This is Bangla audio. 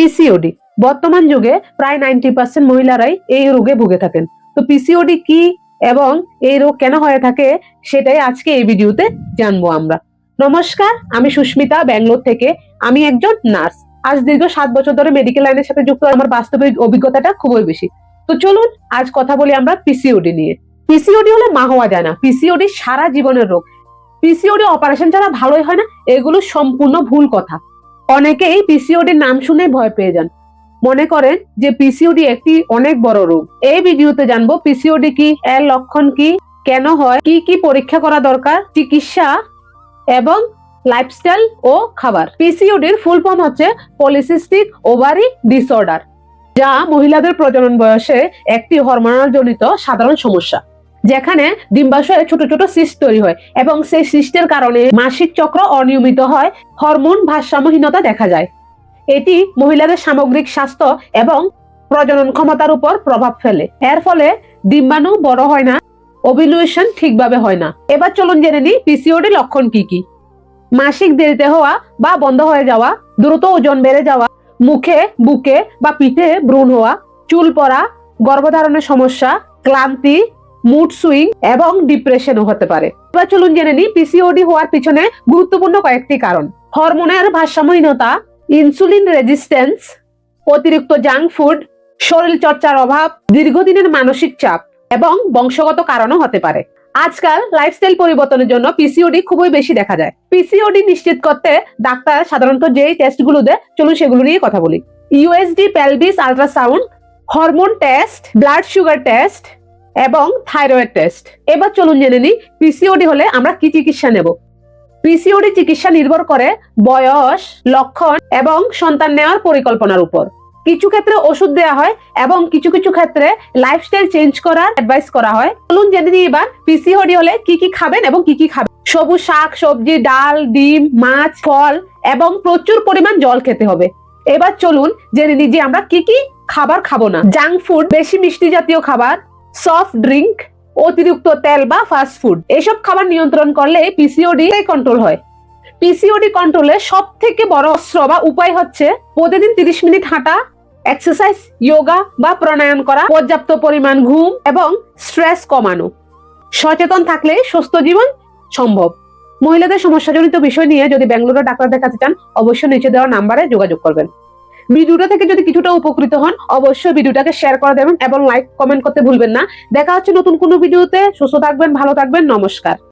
পিসিওডি বর্তমান যুগে প্রায় নাইনটি পার্সেন্ট মহিলারাই এই রোগে ভুগে থাকেন। তো পিসিওডি কি এবং এই রোগ কেন হয়ে থাকে সেটাই আজকে এই ভিডিওতে জানব আমরা। নমস্কার, আমি সুস্মিতা, ব্যাঙ্গালোর থেকে। আমি একজন নার্স। আজ দীর্ঘ সাত বছর ধরে মেডিকেল লাইনের সাথে যুক্ত আমার বাস্তবিক অভিজ্ঞতাটা খুবই বেশি। তো চলুন আজ কথা বলি আমরা পিসিওডি নিয়ে। পিসিওডি হলে মা হওয়া যায় না পিসিওডি সারা জীবনের রোগ। পিসিওডি অপারেশন ছাড়া ভালোই হয় না, এগুলো সম্পূর্ণ ভুল কথা। অনেকেই পিসিওডির নাম শুনে ভয় পেয়ে যান। মনে করেন যে পিসিওডি একটি অনেক বড় রোগ। এই ভিডিওতে জানব পিসিওডি কি, এর লক্ষণ কি, কেন হয়, কি কি পরীক্ষা করা দরকার, চিকিৎসা এবং লাইফস্টাইল ও খাবার। পিসিওডির ফুল ফর্ম হচ্ছে পলিসিস্টিক ওভারি ডিসঅর্ডার যা মহিলাদের প্রজনন বয়সে একটি হরমোনাল জনিত সাধারণ সমস্যা। যেখানে ডিম্বাশয়ে ছোট ছোট সিস্ট তৈরি হয় এবং সেই সিস্টের কারণে মাসিক চক্র অনিয়মিত হয়, হরমোন ভারসাম্যহীনতা দেখা যায়। এটি মহিলাদের সামগ্রিক স্বাস্থ্য এবং প্রজনন ক্ষমতার উপর প্রভাব ফেলে। এর ফলে ডিম্বাণু বড় হয় না ওভিলুয়েশন ঠিকভাবে হয় না। এবার চলুন জেনে নিই পিসিওডি লক্ষণ কি কি। মাসিক দেরিতে হওয়া বা বন্ধ হয়ে যাওয়া, দ্রুত ওজন বেড়ে যাওয়া, মুখে, বুকে বা পিঠে ব্রণ হওয়া, চুল পড়া, গর্ভধারণের সমস্যা, ক্লান্তি মুড সুইং এবং ডিপ্রেশনও হতে পারে। এবার চলুন জেনে নিই পিসিওডি হওয়ার পিছনে গুরুত্বপূর্ণ কয়েকটি কারণ। হরমোনের ভারসাম্যহীনতা ইনসুলিন রেজিস্ট্যান্স অতিরিক্ত জাঙ্ক ফুড শরীর চর্চার অভাব, দীর্ঘদিনের মানসিক চাপ এবং বংশগত কারণও হতে পারে। আজকাল লাইফস্টাইল পরিবর্তনের জন্য পিসিওডি খুবই বেশি দেখা যায়। পিসিওডি নিশ্চিত করতে ডাক্তার সাধারণত যেই টেস্টগুলো দেয়, চলুন সেগুলো নিয়ে কথা বলি। USD pelvis ultrasound hormone test blood sugar test এবং থাইরয়েড টেস্ট এবার চলুন জেনে নিই পিসিওডি হলে আমরা কি চিকিৎসা নেব? পিসিওডি চিকিৎসা নির্ভর করে বয়স, লক্ষণ এবং সন্তান নেওয়ার পরিকল্পনার উপর। কিছু ক্ষেত্রে ওষুধ দেওয়া হয় এবং কিছু কিছু ক্ষেত্রে লাইফস্টাইল চেঞ্জ করার অ্যাডভাইস করা হয়। চলুন জেনে নিই এবার পিসিওডি হলে কি কি খাবেন এবং কি কি খাবেন? সবুজ শাক, সবজি, ডাল, ডিম, মাছ, ফল এবং প্রচুর পরিমাণ জল খেতে হবে। এবার চলুন জেনে নিই যে আমরা কি কি খাবার খাব না। জাঙ্ক ফুড বেশি মিষ্টি জাতীয় খাবার সফট ড্রিঙ্ক অতিরিক্ত তেল বা ফাস্ট ফুড এসব খাবার নিয়ন্ত্রণ করলে পিসিওডি কন্ট্রোল হয়। পিসিওডি কন্ট্রোলে সব থেকে বড় অস্ত্র বা উপায় হচ্ছে প্রতিদিন তিরিশ মিনিট হাঁটা এক্সারসাইজ যোগা বা প্রাণায়াম করা, পর্যাপ্ত পরিমাণ ঘুম এবং স্ট্রেস কমানো। সচেতন থাকলে সুস্থ জীবন সম্ভব। মহিলাদের সমস্যাজনিত বিষয় নিয়ে যদি ব্যাঙ্গালোরে ডাক্তার দেখাতে চান অবশ্যই নিচে দেওয়া নাম্বারে যোগাযোগ করবেন। ভিডিওটা থেকে যদি কিছুটা উপকৃত হন, অবশ্যই ভিডিওটাকে শেয়ার করে দেবেন এবং লাইক কমেন্ট করতে ভুলবেন না। দেখা হচ্ছে নতুন কোনো ভিডিওতে। সুস্থ থাকবেন, ভালো থাকবেন, নমস্কার।